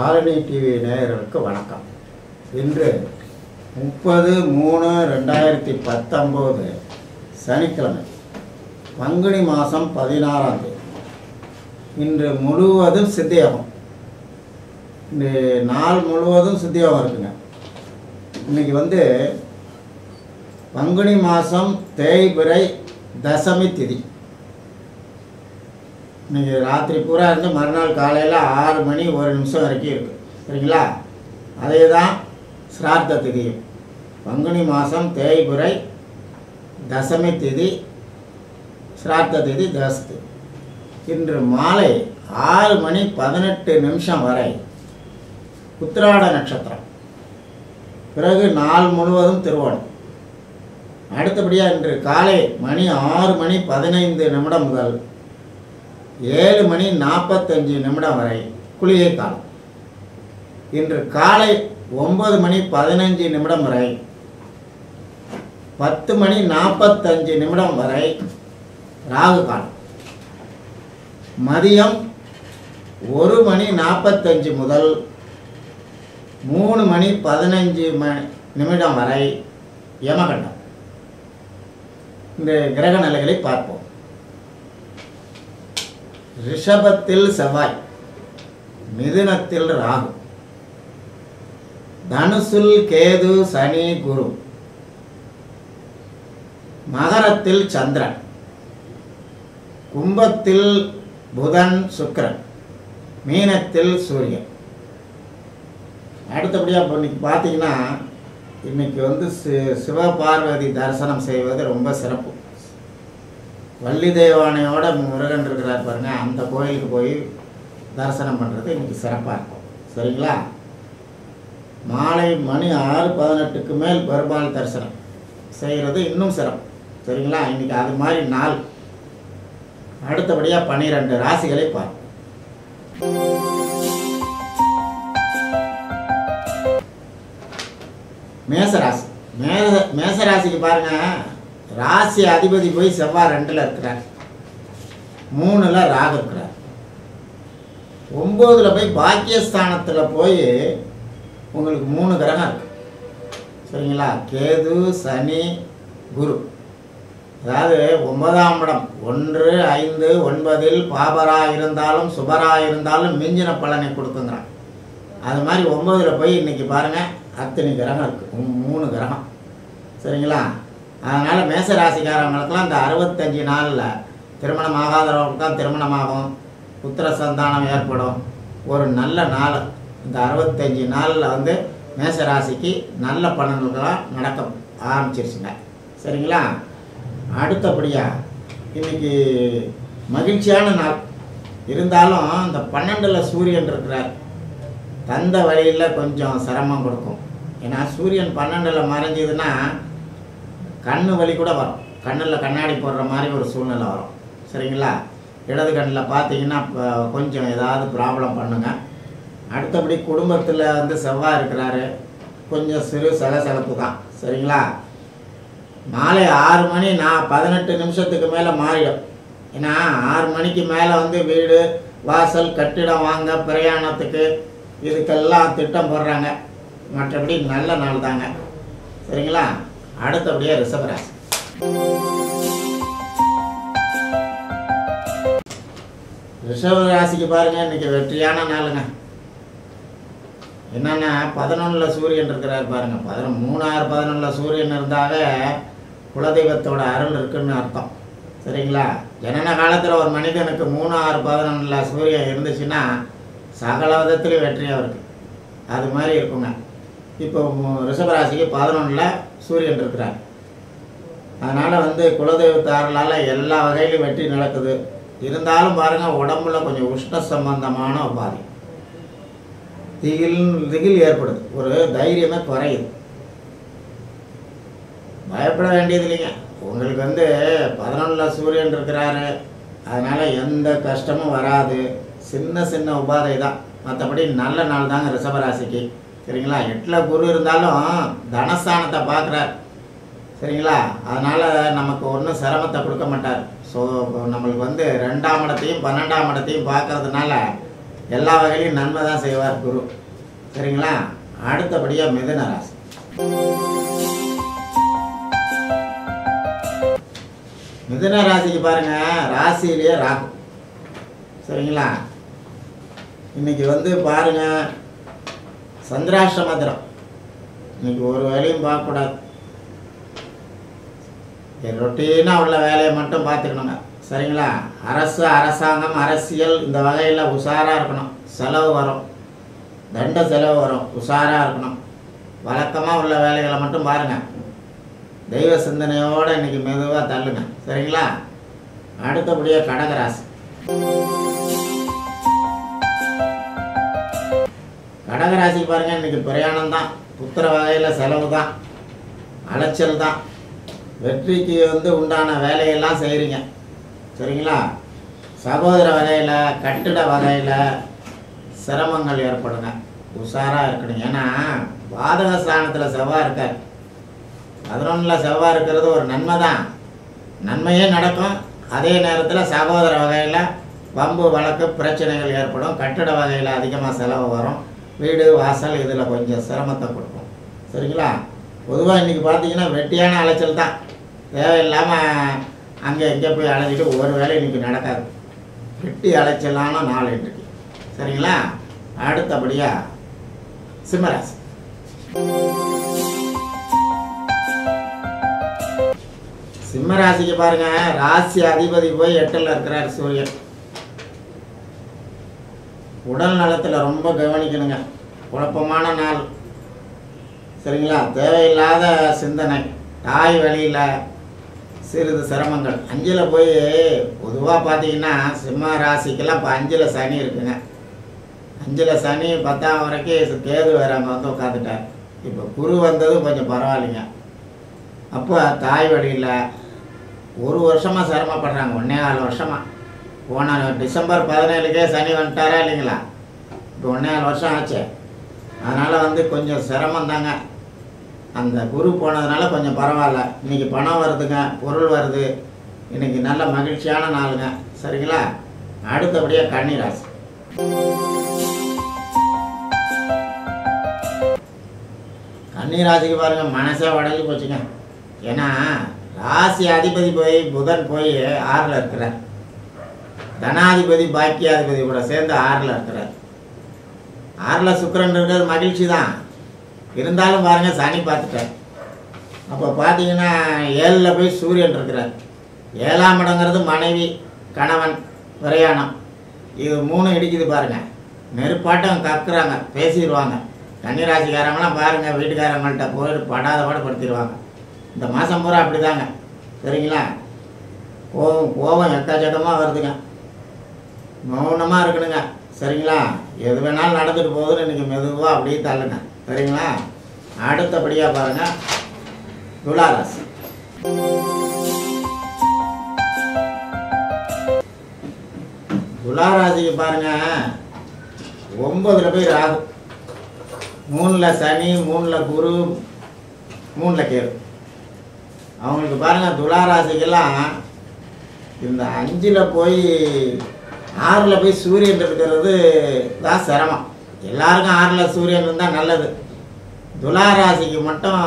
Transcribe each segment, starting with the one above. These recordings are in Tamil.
சாரணி டிவி நேயர்களுக்கு வணக்கம். இன்று முப்பது மூணு ரெண்டாயிரத்தி பத்தொம்போது சனிக்கிழமை பங்குனி மாதம் பதினாறாம் தேதி. இன்று முழுவதும் சித்தியோகம் இன்று நாள் முழுவதும் சித்தியோகம் இருக்குங்க. இன்னைக்கு வந்து பங்குனி மாதம் தேய்பிறை தசமி திதி. இன்றைக்கி ராத்திரி பூரா இருந்து மறுநாள் காலையில் ஆறு மணி ஒரு நிமிஷம் வரைக்கும் இருக்குது சரிங்களா? அதே தான் சிரார்த்த திதியும் பங்குனி மாதம் தேய்புரை தசமி திதி சிரார்த்த திதி. தசதி இன்று மாலை ஆறு மணி பதினெட்டு நிமிஷம் வரை உத்திராட நட்சத்திரம். பிறகு நாள் முழுவதும் திருவோணம். அடுத்தபடியாக இன்று காலை மணி ஆறு மணி பதினைந்து நிமிடம் முதல் ஏழு மணி நாற்பத்தஞ்சு நிமிடம் வரை குளிகை காலம். இன்று காலை ஒன்பது மணி பதினஞ்சு நிமிடம் வரை பத்து மணி நாற்பத்தஞ்சு நிமிடம் வரை ராகு காலம். மதியம் ஒரு மணி நாற்பத்தஞ்சு முதல் மூணு மணி பதினஞ்சு ம நிமிடம் வரை யமகண்டம். இந்த கிரக நிலைகளை பார்ப்போம். ரிஷபத்தில் செவ்வாய் மிதுனத்தில் ராகு. தனுசுல் கேது சனி குரு. மகரத்தில் சந்திரன். கும்பத்தில் புதன் சுக்கரன். மீனத்தில் சூரியன். அடுத்தபடியாக இப்போ இன்னைக்கு பார்த்தீங்கன்னா இன்னைக்கு வந்து சி சிவபார்வதி தரிசனம் செய்வது ரொம்ப சிறப்பு. வள்ளி தெய்வானையோட முருகன் இருக்கிறார் பாருங்க அந்த கோயிலுக்கு போய் தரிசனம் பண்ணுறது இன்னைக்கு சிறப்பாக இருக்கும். சரிங்களா? மாலை மணி ஆறு பதினெட்டுக்கு மேல் பெருமாள் தரிசனம். செய்கிறது இன்னும் சிறப்பு. சரிங்களா? இன்னைக்கு அது மாதிரி நாள். அடுத்தபடியாக பன்னிரெண்டு ராசிகளை பார்ப்போம். மேசராசி. மேச மேசராசிக்கு பாருங்கள் ராசி அதிபதி போய் செவ்வாய் ரெண்டில் இருக்கிறார். மூணில் ராகு இருக்கிறார். ஒம்போதில் போய் பாக்கியஸ்தானத்தில் போய் உங்களுக்கு மூணு கிரகம் இருக்கு. சரிங்களா? கேது சனி குரு. அதாவது ஒன்பதாம் இடம். ஒன்று ஐந்து ஒன்பதில் பாபரா இருந்தாலும் சுபரா இருந்தாலும் மிஞ்சின பலனை கொடுக்குங்கிறான். அது மாதிரி ஒம்பதில் போய் இன்னைக்கு பாருங்கள் அத்தனை கிரகம் இருக்குது மூணு கிரகம். சரிங்களா? அதனால் மேச ராசிக்காரங்களுக்கெல்லாம் இந்த அறுபத்தஞ்சு நாளில் திருமணம் ஆகாதவர்களுக்கு தான் திருமணமாகும். புத்திர சந்தானம் ஏற்படும். ஒரு நல்ல நாள். இந்த அறுபத்தஞ்சு நாளில் வந்து மேச ராசிக்கு நல்ல பலன்களாக நடக்க ஆரம்பிச்சிருச்சுங்க. சரிங்களா? அடுத்தபடியாக இன்னைக்கு மகிழ்ச்சியான நாள். இருந்தாலும் இந்த பன்னெண்டில் சூரியன் இருக்கிறார். தந்த வழியில் கொஞ்சம் சிரமம் கொடுக்கும். ஏன்னா சூரியன் பன்னெண்டில் மறைஞ்சதுன்னா கண்ணு வலி கூட வரும். கண்ணில் கண்ணாடி போடுற மாதிரி ஒரு சூழ்நிலை வரும். சரிங்களா? இடது கண்ணில் பார்த்தீங்கன்னா இப்போ கொஞ்சம் ஏதாவது ப்ராப்ளம் பண்ணுங்க. அடுத்தபடி குடும்பத்தில் வந்து செவ்வாய் இருக்கிறாரு. கொஞ்சம் சிறு சலசலப்பு தான். சரிங்களா? மாலை ஆறு மணி நான் பதினெட்டு நிமிஷத்துக்கு மேலே மாறிடும். ஏன்னா ஆறு மணிக்கு மேலே வந்து வீடு வாசல் கட்டிடம் வாங்க பிரயாணத்துக்கு இதுக்கெல்லாம் திட்டம் போடுறாங்க. மற்றபடி நல்ல நாள் தாங்க சரிங்களா? அடுத்தபடியாக ரிஷபராசி ரிஷபராசிக்கு பாருங்க இன்னைக்கு வெற்றியான நாளுங்க. என்னன்னா பதினொன்றில் சூரியன் இருக்கிறார் பாருங்க. பதினொன்று மூணாறு பதினொன்றில் சூரியன் இருந்தாவே குலதெய்வத்தோட அருள் இருக்குன்னு அர்த்தம். சரிங்களா? ஜனன காலத்தில் ஒரு மனிதனுக்கு மூணு ஆறு பதினொன்றில் சூரியன் இருந்துச்சுன்னா சகல விதத்துலேயும் வெற்றியாக இருக்குது அது மாதிரி இருக்குங்க. இப்போ ரிஷபராசிக்கு பதினொன்றில் சூரியன் இருக்கிறார். அதனால் வந்து குலதெய்வத்தாரலால் எல்லா வகையிலும் வெற்றி நடக்குது. இருந்தாலும் பாருங்கள் உடம்புல கொஞ்சம் உஷ்ண சம்பந்தமான உபாதை திகில் திகில் ஏற்படுது. ஒரு தைரியமே குறையுது. பயப்பட வேண்டியது இல்லைங்க. உங்களுக்கு வந்து பதினொன்றில் சூரியன் இருக்கிறாரு. அதனால் எந்த கஷ்டமும் வராது. சின்ன சின்ன உபாதை தான். மற்றபடி நல்ல நாள் தாங்க ரிஷபராசிக்கு. சரிங்களா? எட்டில் குரு இருந்தாலும் தனஸ்தானத்தை பார்க்குறார். சரிங்களா? அதனால் நமக்கு ஒன்றும் சிரமத்தை கொடுக்க மாட்டார். ஸோ நம்மளுக்கு வந்து ரெண்டாம் இடத்தையும் பன்னெண்டாம் இடத்தையும் பார்க்கறதுனால எல்லா வகையிலையும் நன்மை தான் செய்வார் குரு. சரிங்களா? அடுத்தபடியாக மிதுன ராசி. மிதுன ராசிக்கு பாருங்கள் ராசியிலேயே ராகு. சரிங்களா? இன்னைக்கு வந்து பாருங்கள் சந்திராஷ்ட மந்திரம் இன்னைக்கு ஒரு வேலையும் பார்க்கக்கூடாது. ரொட்டீனாக உள்ள வேலையை மட்டும் பார்த்துக்கணுங்க. சரிங்களா? அரசு அரசாங்கம் அரசியல் இந்த வகையில் உஷாராக இருக்கணும். செலவு வரும். தண்ட செலவு வரும். உஷாராக இருக்கணும். வழக்கமாக உள்ள வேலைகளை மட்டும் பாருங்கள் தெய்வ சிந்தனையோடு இன்னைக்கு மெதுவாக தள்ளுங்க. சரிங்களா? அடுத்தபடியாக கடகராசி. கடகராசிக்கு பாருங்க இன்னைக்கு பிரயாணம் தான் புத்திர வகையில் செலவு தான் அலைச்சல் தான் வெற்றிக்கு வந்து உண்டான வேலையெல்லாம் செய்கிறீங்க சரிங்களா? சகோதர வகையில் கட்டிட வகையில் சிரமங்கள் ஏற்படுங்க. உஷாராக இருக்கணும். ஏன்னா பாதக ஸ்தானத்தில் செவ்வாய் இருக்கார். பதினொன்றில் செவ்வாய் இருக்கிறது ஒரு நன்மை தான் நன்மையே நடக்கும். அதே நேரத்தில் சகோதர வகையில் வம்பு வழக்கு பிரச்சனைகள் ஏற்படும். கட்டிட வகையில் அதிகமாக செலவு வரும். வீடு வாசல் இதில் கொஞ்சம் சிரமத்தை கொடுக்கும். சரிங்களா? பொதுவாக இன்றைக்கி பார்த்தீங்கன்னா வெட்டியான அலைச்சல் தான். தேவையில்லாமல் அங்கே இங்கே போய் அலைஞ்சிட்டு ஒரு வேலை இன்றைக்கி நடக்காது. வெட்டி அலைச்சலான நாள் இன்றைக்கு. சரிங்களா? அடுத்தபடியாக சிம்மராசி. சிம்ம ராசிக்கு பாருங்க ராசி அதிபதி போய் எட்டில் இருக்கிறார் சூரியன். உடல் நலத்தில் ரொம்ப கவனிக்கணுங்க. குழப்பமான நாள். சரிங்களா? தேவையில்லாத சிந்தனை. தாய் வழியில் சிறிது சிரமங்கள். அஞ்சில் போய் பொதுவாக பார்த்தீங்கன்னா சிம்ம ராசிக்கெல்லாம் இப்போ அஞ்சில் சனி இருக்குங்க. அஞ்சில் சனி பத்தாம் வரைக்கும் கேது வேறு அங்கே வந்து உட்காந்துட்டார் இப்போ குரு வந்தது கொஞ்சம் பரவாயில்லைங்க. அப்போ தாய் வழியில் ஒரு வருஷமாக சிரமப்படுறாங்க. ஒன்றே நாலு வருஷமாக போன டிசம்பர் பதினேழுக்கே சனி வந்துட்டாரா இல்லைங்களா? இப்போ ஒன்றே வருஷம் ஆச்சு. அதனால் வந்து கொஞ்சம் சிரமம் தாங்க. அந்த குரு போனதுனால கொஞ்சம் பரவாயில்ல. இன்றைக்கி பணம் வருதுங்க பொருள் வருது. இன்றைக்கி நல்ல மகிழ்ச்சியான நாளுங்க. சரிங்களா? அடுத்தபடியாக கன்னிராசி. கன்னிராசிக்கு பாருங்கள் மனசே உடஞ்சி போச்சுங்க. ஏன்னா ராசி அதிபதி போய் புதன் போய் ஆறில் இருக்கிறார். தனாதிபதி பாக்கியாதிபதி கூட சேர்ந்து ஆறில் இருக்கிறார். ஆறில் சுக்கரன் இருக்கிறது மகிழ்ச்சி தான். இருந்தாலும் பாருங்கள் சனி பார்த்துட்டார். அப்போ பார்த்தீங்கன்னா ஏழில் போய் சூரியன் இருக்கிறார். ஏழாம் இடங்கிறது மனைவி கணவன் பிரயாணம். இது மூணு இடிக்குது பாருங்கள் நெருப்பாட்டம் கக்குறாங்க பேசிடுவாங்க. கன்னிராசிக்காரங்களாம் பாருங்கள் வீட்டுக்காரங்கள்ட்ட போயிட்டு படாத பாட படுத்திடுவாங்க. இந்த மாதம் பூரா அப்படிதாங்க. சரிங்களா? கோவம் கோவம் எக்கச்சக்கமாக வருதுங்க. மௌனமாக இருக்கணுங்க. சரிங்களா? எது வேணாலும் நடந்துட்டு போகுதுன்னு இன்றைக்கி மெதுவாக அப்படியே தள்ளுங்க. சரிங்களா? அடுத்தபடியாக பாருங்கள் துளாராசி. துளாராசிக்கு பாருங்க. ஒன்பதுல போய் ராகு. மூணில் சனி மூணில் குரு மூணில் கேரு அவங்களுக்கு பாருங்க துளாராசிக்கெல்லாம் இந்த அஞ்சில் போய் ஆறில் போய் சூரியன் இருக்கிறது தான் சிரமம். எல்லாருக்கும் ஆறில் சூரியன் இருந்தால் நல்லது. துளாராசிக்கு மட்டும்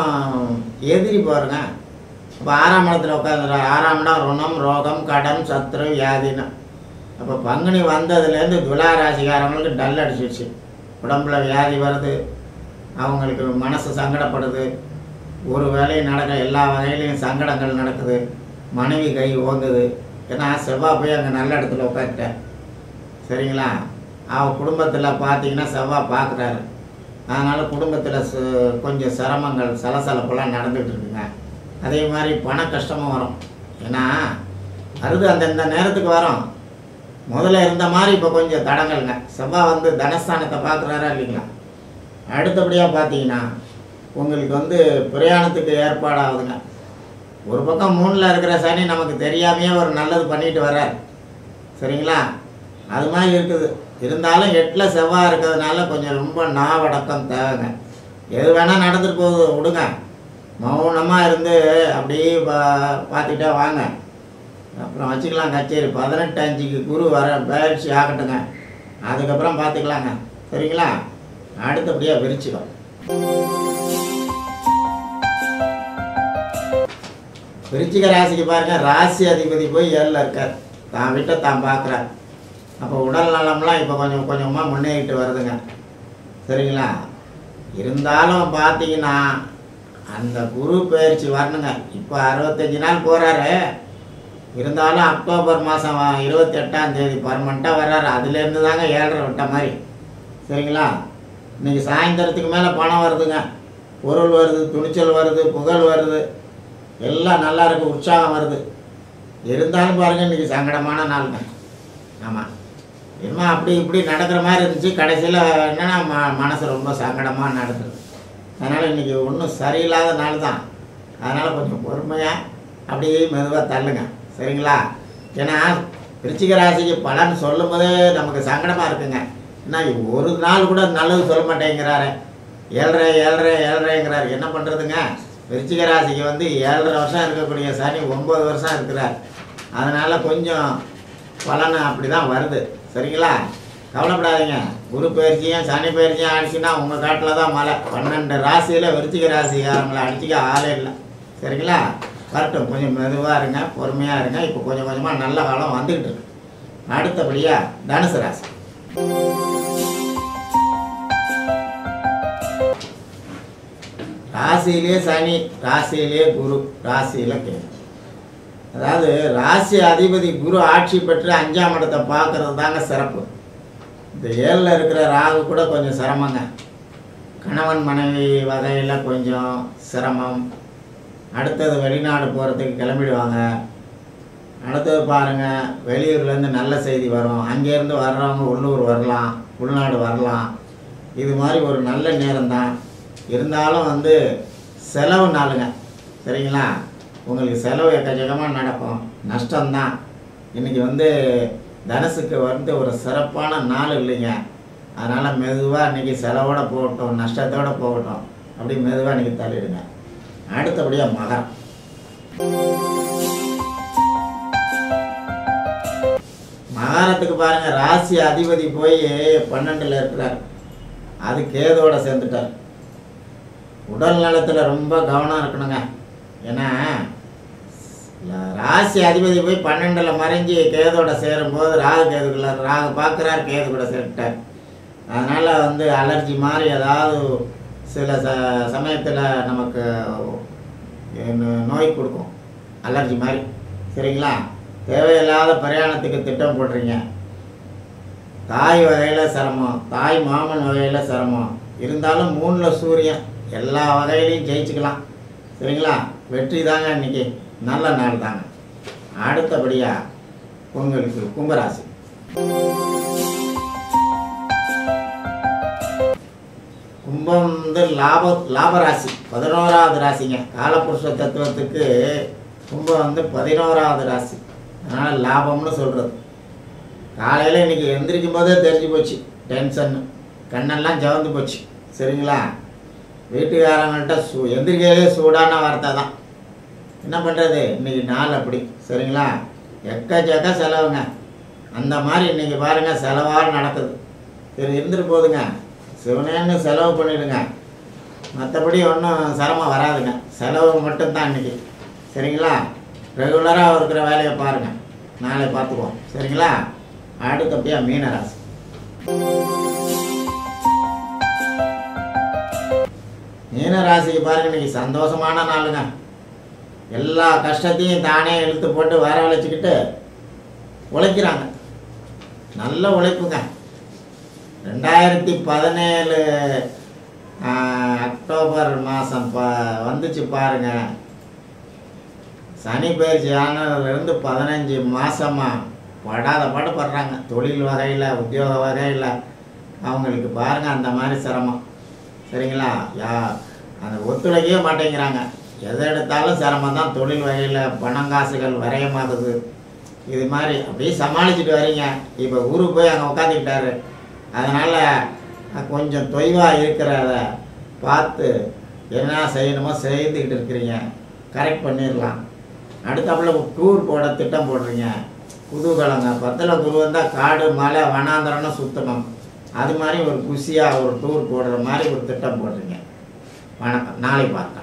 எதிரி பாருங்க இப்போ ஆறாம் இடத்துல உட்காந்துறாரு ஆறாம் இடம் ருணம் ரோகம் கடன் சத்ரு வியாதினம் அப்போ பங்குனி வந்ததுலேருந்து துளாராசிக்காரங்களுக்கு டல் அடிச்சிடுச்சு உடம்புல வியாதி வருது. அவங்களுக்கு மனசு சங்கடப்படுது. ஒரு வேலையும் நடக்க எல்லா வகையிலையும் சங்கடங்கள் நடக்குது. மனைவி கை ஓங்குது. ஏன்னா செவ்வாய் போய் அங்கே நல்ல இடத்துல உட்காந்துட்டேன் சரிங்களா? அவன் குடும்பத்தில் பார்த்தீங்கன்னா செவ்வாய் பார்க்குறாரு அதனால் குடும்பத்தில் சு கொஞ்சம் சிரமங்கள் சலசலப்பெல்லாம் நடந்துகிட்ருக்குங்க. அதே மாதிரி பண கஷ்டமும் வரும். ஏன்னா வருது அந்தந்த நேரத்துக்கு வரும். முதல்ல இருந்த மாதிரி இப்போ கொஞ்சம் தடங்கள்ங்க. செவ்வாய் வந்து தனஸ்தானத்தை பார்க்குறாரா இல்லைங்களா? அடுத்தபடியாக பார்த்தீங்கன்னா உங்களுக்கு வந்து பிரயாணத்துக்கு ஏற்பாடாகுதுங்க. ஒரு பக்கம் மூணில் இருக்கிற சனி நமக்கு தெரியாமையே ஒரு நல்லது பண்ணிட்டு வர்றார். சரிங்களா? அது மாதிரி இருக்குது. இருந்தாலும் எட்டில் செவ்வாய் இருக்கிறதுனால கொஞ்சம் ரொம்ப நாவடக்கம் தேவைங்க. எது வேணால் நடந்துட்டு போகுது விடுங்க. மௌனமாக இருந்து அப்படியே பா பார்த்துக்கிட்டே வாங்க. அப்புறம் வச்சுக்கலாம் கச்சேரி. பதினெட்டு அஞ்சுக்கு குரு வர பயிற்சி ஆகட்டுங்க. அதுக்கப்புறம் பார்த்துக்கலாங்க. சரிங்களா? அடுத்தபடியாக விரிச்சுக்கோ விருச்சிக ராசிக்கு பாருங்க. ராசி அதிபதி போய் ஏழில் இருக்கார். தான் விட்ட தான் பார்க்குறார். அப்போ உடல் நலம்லாம் இப்போ கொஞ்சம் கொஞ்சமாக முன்னேறிட்டு வருதுங்க. சரிங்களா? இருந்தாலும் பார்த்தீங்கன்னா அந்த குரு பயிற்சி வரணுங்க. இப்போ அறுபத்தஞ்சு நாள் போகிறாரு இருந்தாலும் அக்டோபர் மாதம் இருபத்தி எட்டாம் தேதி பர்மனெண்ட்டாக வர்றாரு. அதுலேருந்து தாங்க ஏழரை விட்ட மாதிரி. சரிங்களா? இன்னைக்கு சாயந்தரத்துக்கு மேலே பணம் வருதுங்க. பொருள் வருது துணிச்சல் வருது புகழ் வருது. எல்லாம் நல்லா இருக்கு உற்சாகம் வருது. இருந்தாலும் பாருங்கள் இன்றைக்கி சங்கடமான நாளுங்க. ஆமாம் என்னமோ அப்படி இப்படி நடக்கிற மாதிரி இருந்துச்சு. கடைசியில் என்னென்னா ம மனசு ரொம்ப சங்கடமாக நடந்தது அதனால் இன்றைக்கி ஒன்றும் சரியில்லாத நாள் தான். அதனால் கொஞ்சம் பொறுமையாக அப்படியே மெதுவாக தள்ளுங்க. சரிங்களா? ஏன்னா விருச்சிக ராசிக்கு பலன் சொல்லும் போதே நமக்கு சங்கடமாக இருக்குங்க. ஏன்னா ஒரு நாள் கூட நல்லது சொல்ல மாட்டேங்கிறாரு. ஏழரை ஏழரை ஏழரைங்கிறாரு. என்ன பண்ணுறதுங்க விருச்சிக ராசிக்கு வந்து ஏழரை வருஷம் இருக்கக்கூடிய சனி ஒம்பது வருஷம் இருக்கிறார். அதனால் கொஞ்சம் பலன் அப்படி தான் வருது. சரிங்களா? கவலைப்படாதீங்க. குரு பயிற்சியும் சனி பயிற்சியும் அடிச்சுன்னா உங்கள் காட்டில் தான் மழை. பன்னெண்டு ராசியில் விருச்சிக ராசிக்காரங்களை அடிச்சிக்க ஆளே இல்லை. சரிங்களா? வரட்டும். கொஞ்சம் மெதுவாக இருங்க பொறுமையாக இருங்க. இப்போ கொஞ்சம் கொஞ்சமாக நல்ல காலம் வந்துக்கிட்டு இருக்கு. அடுத்தபடியாக தனுசு ராசி. ராசியிலே சனி ராசியிலே குரு ராசியில கேது. அதாவது ராசி அதிபதி குரு ஆட்சி பெற்று அஞ்சாம் இடத்தை பார்க்கறது தாங்க சிறப்பு. இந்த ஏழில் இருக்கிற ராகு கூட கொஞ்சம் சிரமங்க. கணவன் மனைவி வகையில் கொஞ்சம் சிரமம். அடுத்தது வெளிநாடு போகிறதுக்கு கிளம்பிடுவாங்க. அடுத்தது பாருங்கள் வெளியூர்லேருந்து நல்ல செய்தி வரும். அங்கேருந்து வர்றவங்க உள்ளூர் வரலாம் உள்நாடு வரலாம். இது மாதிரி ஒரு நல்ல நேரம்தான் இருந்தாலும் வந்து செலவு நாளுங்க. சரிங்களா? உங்களுக்கு செலவு எக்கச்சக்கமாக நடக்கும். நஷ்டம்தான். இன்றைக்கி வந்து தனுசுக்கு வந்து ஒரு சிறப்பான நாள் இல்லைங்க. அதனால் மெதுவாக இன்றைக்கி செலவோடு போகட்டும் நஷ்டத்தோடு போகட்டும். அப்படி மெதுவாக இன்றைக்கி தள்ளிடுங்க. அடுத்தபடியாக மகரம். மகாரத்துக்கு பாருங்க ராசி அதிபதி போய் பன்னெண்டில் இருக்கிறார். அது கேதோட சேர்ந்துட்டார். உடல் நலத்தில் ரொம்ப கவனம் இருக்கணுங்க. ஏன்னா ராசி அதிபதி போய் பன்னெண்டில் மறைஞ்சி கேதோட சேரும்போது ராகு கேதுக்குள்ள ராகு பார்க்குறார் கேது கூட சேர்த்துட்டார் அதனால் வந்து அலர்ஜி மாதிரி ஏதாவது சில ச சமயத்தில் நமக்கு நோய் கொடுக்கும். அலர்ஜி மாதிரி. சரிங்களா? தேவையில்லாத பிரயாணத்துக்கு திட்டம் போடுறீங்க. தாய் வகையில் சிரமம் தாய் மாமன் வகையில் சிரமம். இருந்தாலும் மூணில் சூரியன் எல்லா வகையிலையும் ஜெயிச்சுக்கலாம். சரிங்களா? வெற்றி தாங்க இன்னைக்கு. நல்ல நாள் தாங்க அடுத்தபடியாக உங்களுக்கு கும்பராசி. கும்பம் வந்து லாப லாபராசி. பதினோராவது ராசிங்க. காலபுருஷ தத்துவத்துக்கு கும்பம் வந்து பதினோராவது ராசி. அதனால் லாபம்னு சொல்கிறது காலையில் இன்னைக்கு எந்திரிக்கும் போதே தெரிஞ்சு போச்சு. டென்ஷன் கண்ணெல்லாம் ஜவந்து போச்சு. சரிங்களா? வீட்டுக்காரங்கள்ட்ட சூ எந்திரிக்கையிலே சூடான வார்த்தை தான். என்ன பண்ணுறது இன்னைக்கு நாள் அப்படி. சரிங்களா? எக்கச்சக்க செலவுங்க. அந்த மாதிரி இன்னைக்கு பாருங்கள் செலவாக நடக்குது. சரி இருந்துட்டு போதுங்க. சிவனேன்னு செலவு பண்ணிவிடுங்க மற்றபடி ஒன்றும் சிரமம் வராதுங்க. செலவு மட்டும்தான் இன்னைக்கு. சரிங்களா? ரெகுலராக இருக்கிற வேலையை பாருங்கள் நாளை பார்த்துக்குவோம். சரிங்களா? அடுத்தபடியாக மீனராசி. மீனராசிக்கு பாருங்க இன்னைக்கு சந்தோஷமான நாளுங்க. எல்லா கஷ்டத்தையும் தானே இழுத்து போட்டு வரவழைச்சிக்கிட்டு உழைக்கிறாங்க. நல்ல உழைப்புங்க. ரெண்டாயிரத்தி பதினேழு அக்டோபர் மாதம் ப வந்துச்சு பாருங்க. சனி பயிற்சி ஆனதுலேருந்து பதினஞ்சு மாதமாக படாத பாடுபடுறாங்க தொழில் வகையில் உத்தியோக வகையில். அவங்களுக்கு பாருங்கள் அந்த மாதிரி சிரமம். சரிங்களா? யா அந்த ஒத்துழைக்கவே மாட்டேங்கிறாங்க. எதை எடுத்தாலும் சிரமம் தான் தொழில் வகையில் பணம் காசுகள் விரயமாகுது. இது மாதிரி அப்படியே சமாளிச்சுட்டு வரீங்க. இப்போ ஊருக்கு போய் அங்கே உட்காந்துக்கிட்டாரு அதனால் கொஞ்சம் தொய்வாக இருக்கிறத பார்த்து என்ன செய்யணுமோ செய்துக்கிட்டு இருக்கிறீங்க. கரெக்ட் பண்ணிடலாம் அடுத்தாப்புல டூர் போட திட்டம் போடுறீங்க. குதூகலங்க பத்தில் குரு வந்தால் காடு மலை வனாந்தரம்னு சுற்றணும் அது மாதிரி ஒரு குஷியாக ஒரு டூர் போடுற மாதிரி ஒரு திட்டம் போடுறீங்க. வணக்கம். நாளை பார்த்தேன்